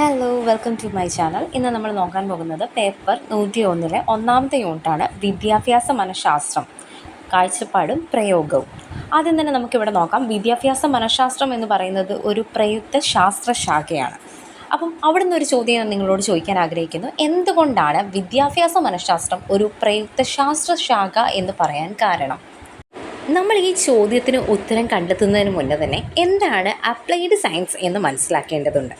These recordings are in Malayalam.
Hello welcome to my channel ഇന്ന് നമ്മൾ നോക്കാൻ പോകുന്നത് പേപ്പർ നൂറ്റി ഒന്നിലെ ഒന്നാമത്തെ യൂണിറ്റാണ് വിദ്യാഭ്യാസ മനഃശാസ്ത്രം. കാഴ്ചപ്പാടും പ്രയോഗവും. ആദ്യം തന്നെ നമുക്കിവിടെ നോക്കാം വിദ്യാഭ്യാസ മനഃശാസ്ത്രം എന്ന് പറയുന്നത് ഒരു പ്രയുക്ത ശാസ്ത്രശാഖയാണ്. അപ്പം അവിടെ നിന്നൊരു ചോദ്യം ഞാൻ നിങ്ങളോട് ചോദിക്കാൻ ആഗ്രഹിക്കുന്നു എന്തുകൊണ്ടാണ് വിദ്യാഭ്യാസ മനഃശാസ്ത്രം ഒരു പ്രയുക്ത ശാസ്ത്രശാഖ എന്ന് പറയാൻ കാരണം? നമ്മൾ ഈ ചോദ്യത്തിന് ഉത്തരം കണ്ടെത്തുന്നതിന് മുന്നേ തന്നെ എന്താണ് അപ്ലൈഡ് സയൻസ് എന്ന് മനസ്സിലാക്കേണ്ടതുണ്ട്?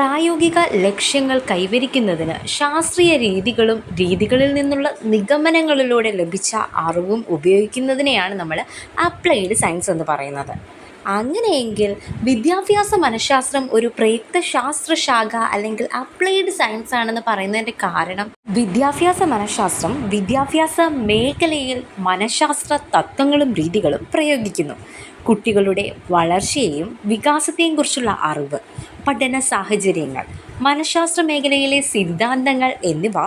പ്രായോഗിക ലക്ഷ്യങ്ങൾ കൈവരിക്കുന്നതിന് ശാസ്ത്രീയ രീതികളും രീതികളിൽ നിന്നുള്ള നിഗമനങ്ങളിലൂടെ ലഭിച്ച അറിവും ഉപയോഗിക്കുന്നതിനെയാണ് നമ്മൾ അപ്ലൈഡ് സയൻസ് എന്ന് പറയുന്നത്. അങ്ങനെയെങ്കിൽ വിദ്യാഭ്യാസ മനഃശാസ്ത്രം ഒരു പ്രയുക്ത ശാസ്ത്ര ശാഖ അല്ലെങ്കിൽ അപ്ലൈഡ് സയൻസ് ആണെന്ന് പറയുന്നതിന്റെ കാരണം വിദ്യാഭ്യാസ മനഃശാസ്ത്രം വിദ്യാഭ്യാസ മേഖലയിൽ മനഃശാസ്ത്ര തത്വങ്ങളും രീതികളും പ്രയോഗിക്കുന്നു. കുട്ടികളുടെ വളർച്ചയെയും വികാസത്തെയും കുറിച്ചുള്ള അറിവ് പഠന സാഹചര്യങ്ങൾ മനഃശാസ്ത്ര മേഖലയിലെ സിദ്ധാന്തങ്ങൾ എന്നിവ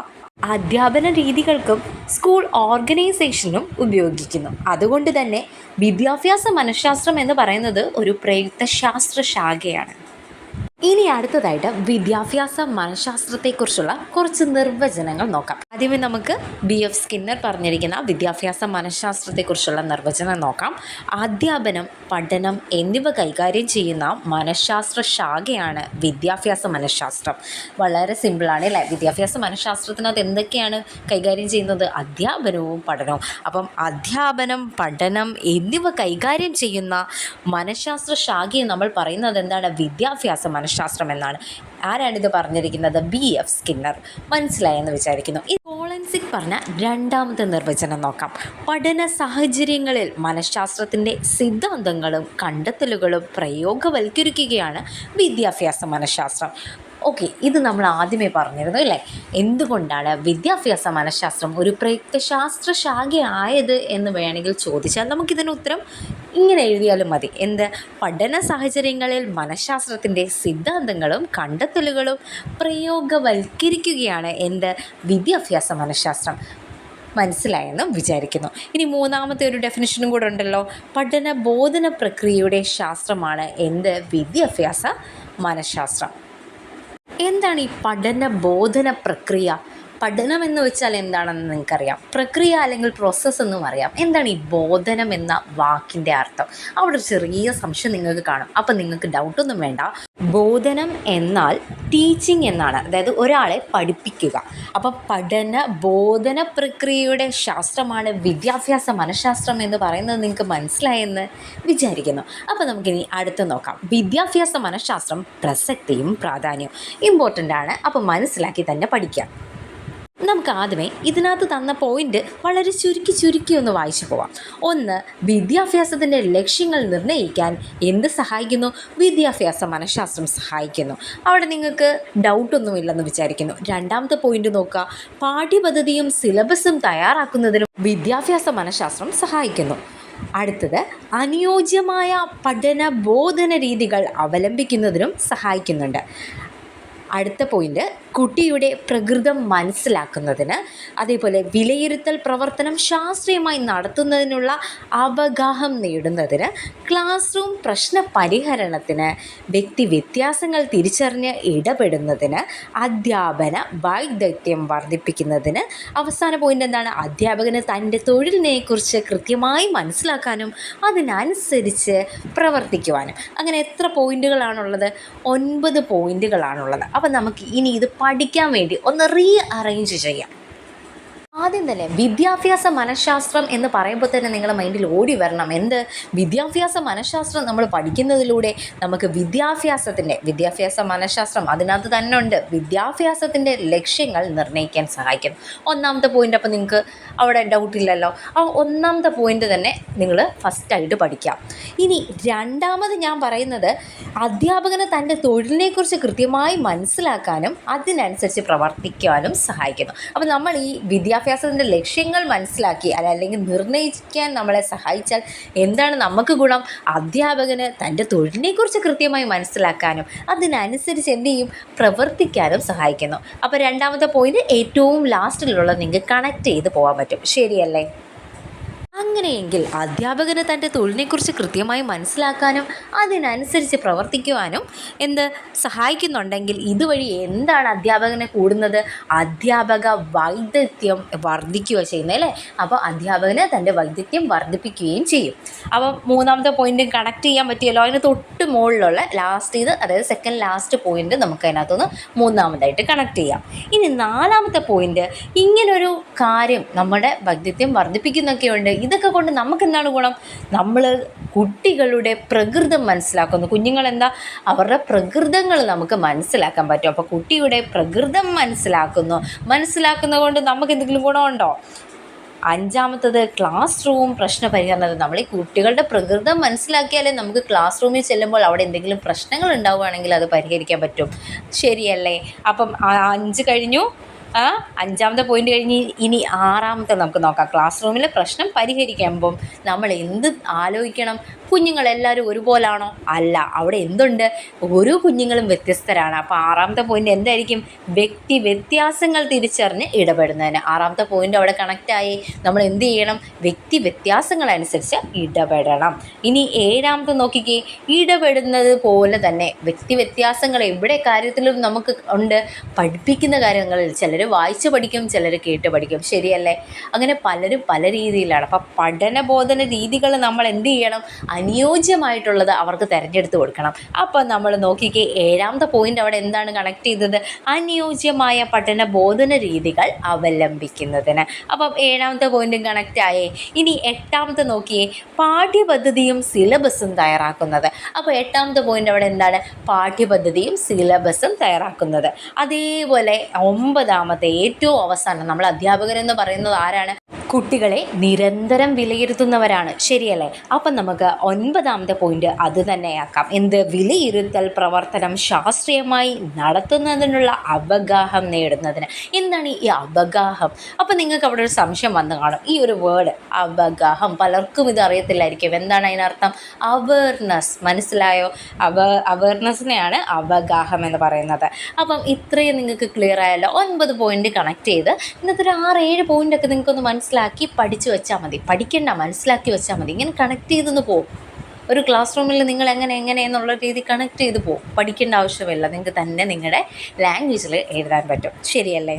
അധ്യാപന രീതികൾക്കും സ്കൂൾ ഓർഗനൈസേഷനും ഉപയോഗിക്കുന്നു. അതുകൊണ്ട് തന്നെ വിദ്യാഭ്യാസ മനഃശാസ്ത്രം എന്ന് പറയുന്നത് ഒരു പ്രയുക്ത ശാസ്ത്ര ശാഖയാണ് ഇനി അടുത്തതായിട്ട് വിദ്യാഭ്യാസ മനഃശാസ്ത്രത്തെക്കുറിച്ചുള്ള കുറച്ച് നിർവചനങ്ങൾ നോക്കാം. ആദ്യമേ നമുക്ക് ബി എഫ് സ്കിന്നർ പറഞ്ഞിരിക്കുന്ന വിദ്യാഭ്യാസ മനഃശാസ്ത്രത്തെക്കുറിച്ചുള്ള നിർവചനം നോക്കാം. അധ്യാപനം പഠനം എന്നിവ കൈകാര്യം ചെയ്യുന്ന മനഃശാസ്ത്ര ശാഖയാണ് വിദ്യാഭ്യാസ മനഃശാസ്ത്രം. വളരെ സിമ്പിളാണ് അല്ലേ? വിദ്യാഭ്യാസ മനഃശാസ്ത്രത്തിനകത്ത് എന്തൊക്കെയാണ് കൈകാര്യം ചെയ്യുന്നത്? അധ്യാപനവും പഠനവും. അപ്പം അധ്യാപനം പഠനം എന്നിവ കൈകാര്യം ചെയ്യുന്ന മനഃശാസ്ത്ര ശാഖയെ നമ്മൾ പറയുന്നത് എന്താണ്? വിദ്യാഭ്യാസ മനഃശാസ്ത്രം. എന്നാണ് ഇത് പറഞ്ഞിരിക്കുന്നത്? ബി. എഫ്. സ്കിന്നർ. മനസ്സിലായെന്ന് വിചാരിക്കുന്നു. ഈ കോളൻസിക് പറഞ്ഞ രണ്ടാമത്തെ നിർവചനം നോക്കാം. പഠന സാഹചര്യങ്ങളിൽ മനഃശാസ്ത്രത്തിന്റെ സിദ്ധാന്തങ്ങളും കണ്ടെത്തലുകളും പ്രയോഗവൽക്കരിക്കുകയാണ് വിദ്യാഭ്യാസ മനഃശാസ്ത്രം. ഓക്കെ ഇത് നമ്മൾ ആദ്യമേ പറഞ്ഞിരുന്നു അല്ലേ? എന്തുകൊണ്ടാണ് വിദ്യാഭ്യാസ മനഃശാസ്ത്രം ഒരു പ്രയുക്ത ശാസ്ത്ര ശാഖയായത് എന്ന് വേണമെങ്കിൽ ചോദിച്ചാൽ നമുക്കിതിന് ഉത്തരം ഇങ്ങനെ എഴുതിയാലും മതി. എന്ത്? പഠന സാഹചര്യങ്ങളിൽ മനഃശാസ്ത്രത്തിന്റെ സിദ്ധാന്തങ്ങളും കണ്ടെത്തലുകളും പ്രയോഗവൽക്കരിക്കുകയാണ് എന്ത്? വിദ്യാഭ്യാസ മനഃശാസ്ത്രം. മനസ്സിലായെന്ന് വിചാരിക്കുന്നു. ഇനി മൂന്നാമത്തെ ഒരു ഡെഫിനിഷനും കൂടെ ഉണ്ടല്ലോ. പഠന ബോധന പ്രക്രിയയുടെ ശാസ്ത്രമാണ് എന്ത്? വിദ്യാഭ്യാസ മനഃശാസ്ത്രം. എന്താണ് ഈ പഠന ബോധന പ്രക്രിയ? പഠനം എന്ന് വെച്ചാൽ എന്താണെന്ന് നിങ്ങൾക്കറിയാം. പ്രക്രിയ അല്ലെങ്കിൽ പ്രോസസ്സ് എന്നും അറിയാം. എന്താണ് ഈ ബോധനം എന്ന വാക്കിന്റെ അർത്ഥം? അവിടെ ഒരു ചെറിയ സംശയം നിങ്ങൾക്ക് കാണും. അപ്പം നിങ്ങൾക്ക് ഡൗട്ട് ഒന്നും വേണ്ട. ബോധനം എന്നാൽ ടീച്ചിങ് എന്നാണ്. അതായത് ഒരാളെ പഠിപ്പിക്കുക. അപ്പം പഠന ബോധന പ്രക്രിയയുടെ ശാസ്ത്രമാണ് വിദ്യാഭ്യാസ മനഃശാസ്ത്രം എന്ന് പറയുന്നത് നിങ്ങൾക്ക് മനസ്സിലായെന്ന് വിചാരിക്കുന്നു. അപ്പോൾ നമുക്കിനി അടുത്ത് നോക്കാം. വിദ്യാഭ്യാസ മനഃശാസ്ത്രം പ്രസക്തിയും പ്രാധാന്യവും ഇമ്പോർട്ടന്റ് ആണ്. അപ്പോൾ മനസ്സിലാക്കി തന്നെ പഠിക്കാം നമുക്ക് ആദ്യമേ ഇതിനകത്ത് തന്ന പോയിന്റ് വളരെ ചുരുക്കി ചുരുക്കി ഒന്ന് വായിച്ചു പോവാം. ഒന്ന് വിദ്യാഭ്യാസത്തിന്റെ ലക്ഷ്യങ്ങൾ നിർണയിക്കാൻ എന്ത് സഹായിക്കുന്നു? വിദ്യാഭ്യാസ മനഃശാസ്ത്രം സഹായിക്കുന്നു. അവിടെ നിങ്ങൾക്ക് ഡൗട്ടൊന്നുമില്ലെന്ന് വിചാരിക്കുന്നു. രണ്ടാമത്തെ പോയിന്റ് നോക്കുക. പാഠ്യപദ്ധതിയും സിലബസും തയ്യാറാക്കുന്നതിനും വിദ്യാഭ്യാസ മനഃശാസ്ത്രം സഹായിക്കുന്നു. അടുത്തത് അനുയോജ്യമായ പഠന ബോധന രീതികൾ അവലംബിക്കുന്നതിനും സഹായിക്കുന്നുണ്ട്. അടുത്ത പോയിന്റ് കുട്ടിയുടെ പ്രകൃതം മനസ്സിലാക്കുന്നതിന് അതേപോലെ വിലയിരുത്തൽ പ്രവർത്തനം ശാസ്ത്രീയമായി നടത്തുന്നതിനുള്ള അവഗാഹം നേടുന്നതിന് ക്ലാസ് റൂം പ്രശ്ന പരിഹരണത്തിന് വ്യക്തി വ്യത്യാസങ്ങൾ തിരിച്ചറിഞ്ഞ് ഇടപെടുന്നതിന് അധ്യാപന വൈദഗ്ധ്യം വർദ്ധിപ്പിക്കുന്നതിന് അവസാന പോയിന്റ് എന്താണ്? അധ്യാപകന് തന്റെ തൊഴിലിനെക്കുറിച്ച് കൃത്യമായി മനസ്സിലാക്കാനും അതിനനുസരിച്ച് പ്രവർത്തിക്കുവാനും. അങ്ങനെ എത്ര പോയിന്റുകളാണുള്ളത് ഒൻപത് പോയിന്റുകളാണുള്ളത് അപ്പം നമുക്ക് ഇനി ഇത് പഠിക്കാൻ വേണ്ടി ഒന്ന് റീ അറേഞ്ച് ചെയ്യാം. ആദ്യം തന്നെ വിദ്യാഭ്യാസ മനഃശാസ്ത്രം എന്ന് പറയുമ്പോൾ തന്നെ നിങ്ങളുടെ മൈൻഡിൽ ഓടി വരണം. എന്ത്? വിദ്യാഭ്യാസ മനഃശാസ്ത്രം നമ്മൾ പഠിക്കുന്നതിലൂടെ നമുക്ക് വിദ്യാഭ്യാസത്തിന്റെ വിദ്യാഭ്യാസ മനഃശാസ്ത്രം അതിനകത്ത് തന്നെ ഉണ്ട്. വിദ്യാഭ്യാസത്തിന്റെ ലക്ഷ്യങ്ങൾ നിർണയിക്കാൻ സഹായിക്കും. ഒന്നാമത്തെ പോയിന്റ് അപ്പോൾ നിങ്ങൾക്ക് അവിടെ ഡൗട്ട് ഇല്ലല്ലോ. ആ ഒന്നാമത്തെ പോയിന്റ് തന്നെ നിങ്ങൾ ഫസ്റ്റായിട്ട് പഠിക്കാം. ഇനി രണ്ടാമത് ഞാൻ പറയുന്നത് അധ്യാപകന് തന്റെ തൊഴിലിനെക്കുറിച്ച് കൃത്യമായി മനസ്സിലാക്കാനും അതിനനുസരിച്ച് പ്രവർത്തിക്കാനും സഹായിക്കുന്നു. അപ്പോൾ നമ്മൾ ഈ വിദ്യാഭ്യാസത്തിന്റെ ലക്ഷ്യങ്ങൾ മനസ്സിലാക്കി അല്ല അല്ലെങ്കിൽ നിർണയിക്കാൻ നമ്മളെ സഹായിച്ചാൽ എന്താണ് നമുക്ക് ഗുണം? അധ്യാപകന് തന്റെ തൊഴിലിനെക്കുറിച്ച് കൃത്യമായി മനസ്സിലാക്കാനും അതിനനുസരിച്ച് എന്ത് ചെയ്യും? പ്രവർത്തിക്കാനും സഹായിക്കുന്നു. അപ്പോൾ രണ്ടാമത്തെ പോയിന്റ് ഏറ്റവും ലാസ്റ്റിലുള്ള നിങ്ങൾക്ക് കണക്ട് ചെയ്ത് പോകാൻ പറ്റും. ശരിയല്ലേ? അങ്ങനെയെങ്കിൽ അധ്യാപകന് തന്റെ തൊഴിലിനെക്കുറിച്ച് കൃത്യമായി മനസ്സിലാക്കാനും അതിനനുസരിച്ച് പ്രവർത്തിക്കുവാനും എന്ത് സഹായിക്കുന്നുണ്ടെങ്കിൽ ഇതുവഴി എന്താണ് അധ്യാപകനെ കൂടുന്നത്? അധ്യാപക വൈദഗ്ധ്യം വർദ്ധിക്കുക ചെയ്യുന്നത് അല്ലേ? അപ്പോൾ അധ്യാപകന് തന്റെ വൈദഗ്ധ്യം വർദ്ധിപ്പിക്കുകയും ചെയ്യും. അപ്പോൾ മൂന്നാമത്തെ പോയിന്റ് കണക്ട് ചെയ്യാൻ പറ്റിയല്ലോ? അതിന് തൊട്ട് മുകളിലുള്ള ലാസ്റ്റ് ഇത് അതായത് സെക്കൻഡ് ലാസ്റ്റ് പോയിന്റ് നമുക്ക് അതിനകത്തുനിന്ന് മൂന്നാമതായിട്ട് കണക്ട് ചെയ്യാം. ഇനി നാലാമത്തെ പോയിന്റ് ഇങ്ങനൊരു കാര്യം നമ്മുടെ വൈദഗ്ധ്യം വർദ്ധിപ്പിക്കുന്നൊക്കെയുണ്ട്. ഇതൊക്കെ കൊണ്ട് നമുക്ക് എന്താണ് ഗുണം? നമ്മൾ കുട്ടികളുടെ പ്രകൃതം മനസ്സിലാക്കുന്നു. കുഞ്ഞുങ്ങളെന്താ? അവരുടെ പ്രകൃതങ്ങൾ നമുക്ക് മനസ്സിലാക്കാൻ പറ്റും. അപ്പോൾ കുട്ടിയുടെ പ്രകൃതം മനസ്സിലാക്കുന്നു. മനസ്സിലാക്കുന്നത് കൊണ്ട് നമുക്ക് എന്തെങ്കിലും ഗുണമുണ്ടോ? അഞ്ചാമത്തത് ക്ലാസ് റൂം പ്രശ്ന പരിഹരണത് നമ്മൾ ഈ കുട്ടികളുടെ പ്രകൃതം മനസ്സിലാക്കിയാലേ നമുക്ക് ക്ലാസ് റൂമിൽ ചെല്ലുമ്പോൾ അവിടെ എന്തെങ്കിലും പ്രശ്നങ്ങൾ ഉണ്ടാവുകയാണെങ്കിൽ അത് പരിഹരിക്കാൻ പറ്റും. ശരിയല്ലേ? അപ്പം അഞ്ച് കഴിഞ്ഞു. അഞ്ചാമത്തെ പോയിന്റ് കഴിഞ്ഞ് ഇനി ആറാമത്തെ നമുക്ക് നോക്കാം. ക്ലാസ് റൂമിലെ പ്രശ്നം പരിഹരിക്കുമ്പം നമ്മൾ എന്ത് ആലോചിക്കണം? കുഞ്ഞുങ്ങളെല്ലാവരും ഒരുപോലാണോ? അല്ല അവിടെ എന്തുണ്ട്? ഓരോ കുഞ്ഞുങ്ങളും വ്യത്യസ്തരാണ്. അപ്പോൾ ആറാമത്തെ പോയിന്റ് എന്തായിരിക്കും? വ്യക്തി വ്യത്യാസങ്ങൾ തിരിച്ചറിഞ്ഞ് ഇടപെടുന്നതിന്. ആറാമത്തെ പോയിന്റ് അവിടെ കണക്റ്റായി നമ്മൾ എന്ത് ചെയ്യണം? വ്യക്തി വ്യത്യാസങ്ങളനുസരിച്ച് ഇടപെടണം. ഇനി ഏഴാമത്തെ നോക്കിക്കേ. ഇടപെടുന്നത് പോലെ തന്നെ വ്യക്തി വ്യത്യാസങ്ങൾ എവിടെ കാര്യത്തിലും നമുക്ക് ഉണ്ട്? പഠിപ്പിക്കുന്ന കാര്യങ്ങളിൽ ചിലർ വായിച്ച് പഠിക്കും ചിലർ കേട്ട് പഠിക്കും. ശരിയല്ലേ? അങ്ങനെ പലരും പല രീതിയിലാണ്. അപ്പം പഠനബോധന രീതികൾ നമ്മൾ എന്ത് ചെയ്യണം? അനുയോജ്യമായിട്ടുള്ളത് അവർക്ക് തിരഞ്ഞെടുത്ത് കൊടുക്കണം. അപ്പം നമ്മൾ നോക്കിക്കേ ഏഴാമത്തെ പോയിന്റ് അവിടെ എന്താണ് കണക്ട് ചെയ്തത്? അനുയോജ്യമായ പഠന ബോധന രീതികൾ അവലംബിക്കുന്നതിന്. അപ്പം ഏഴാമത്തെ പോയിന്റും കണക്റ്റ് ആയേ. ഇനി എട്ടാമത്തെ നോക്കിയേ പാഠ്യപദ്ധതിയും സിലബസും തയ്യാറാക്കുന്നത്. അപ്പോൾ എട്ടാമത്തെ പോയിന്റ് അവിടെ എന്താണ്? പാഠ്യപദ്ധതിയും സിലബസും തയ്യാറാക്കുന്നത്. അതേപോലെ ഒമ്പതാമത്തെ ഏറ്റവും അവസാനം നമ്മൾ അധ്യാപകരെന്ന് പറയുന്നത് ആരാണ്? കുട്ടികളെ നിരന്തരം വിലയിരുത്തുന്നവരാണ്. ശരിയല്ലേ? അപ്പം നമുക്ക് ഒൻപതാമത്തെ പോയിന്റ് അത് തന്നെയാക്കാം. എന്ത്? വിലയിരുത്തൽ പ്രവർത്തനം ശാസ്ത്രീയമായി നടത്തുന്നതിനുള്ള അവഗാഹം നേടുന്നതിന്. എന്താണ് ഈ അവഗാഹം? അപ്പം നിങ്ങൾക്ക് അവിടെ ഒരു സംശയം വന്നു കാണും. ഈ ഒരു വേർഡ് അവഗാഹം പലർക്കും ഇത് അറിയത്തില്ലായിരിക്കും. എന്താണ് അതിനർത്ഥം? അവയർനെസ് മനസ്സിലായോ? അവ അവയർനെസ്സിനെയാണ് അവഗാഹം എന്ന് പറയുന്നത്. അപ്പം ഇത്രയും നിങ്ങൾക്ക് ക്ലിയർ ആയല്ലോ. ഒൻപത് പോയിന്റ് കണക്ട് ചെയ്ത് ഇന്നത്തെ ഒരു ആറ് ഏഴ് പോയിന്റ് ഒക്കെ നിങ്ങൾക്കൊന്ന് മനസ്സിലാക്കി പഠിച്ചു വെച്ചാൽ മതി. പഠിക്കണ്ട മനസ്സിലാക്കി വെച്ചാൽ മതി. ഇങ്ങനെ കണക്ട് ചെയ്തെന്ന് പോകും ഒരു ക്ലാസ് റൂമിൽ നിങ്ങൾ എങ്ങനെ എങ്ങനെ എന്നുള്ള രീതി കണക്ട് ചെയ്ത് പോകും പഠിക്കേണ്ട ആവശ്യമില്ല. നിങ്ങൾക്ക് തന്നെ നിങ്ങളുടെ ലാംഗ്വേജിൽ എഴുതാൻ പറ്റും. ശരിയല്ലേ?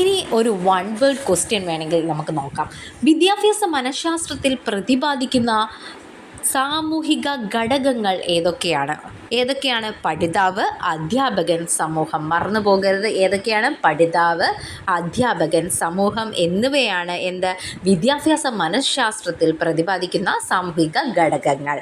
ഇനി ഒരു വൺ വേർഡ് ക്വസ്റ്റ്യൻ വേണമെങ്കിൽ നമുക്ക് നോക്കാം. വിദ്യാഭ്യാസ മനഃശാസ്ത്രത്തിൽ പ്രതിപാദിക്കുന്ന സാമൂഹിക ഘടകങ്ങൾ ഏതൊക്കെയാണ്? ഏതൊക്കെയാണ് പഠിതാവ് അധ്യാപകൻ സമൂഹം? മറന്നു പോകരുത്. ഏതൊക്കെയാണ് പഠിതാവ് അധ്യാപകൻ സമൂഹം എന്നിവയാണ് എന്ത്? വിദ്യാഭ്യാസ മനഃശാസ്ത്രത്തിൽ പ്രതിപാദിക്കുന്ന സാമൂഹിക ഘടകങ്ങൾ.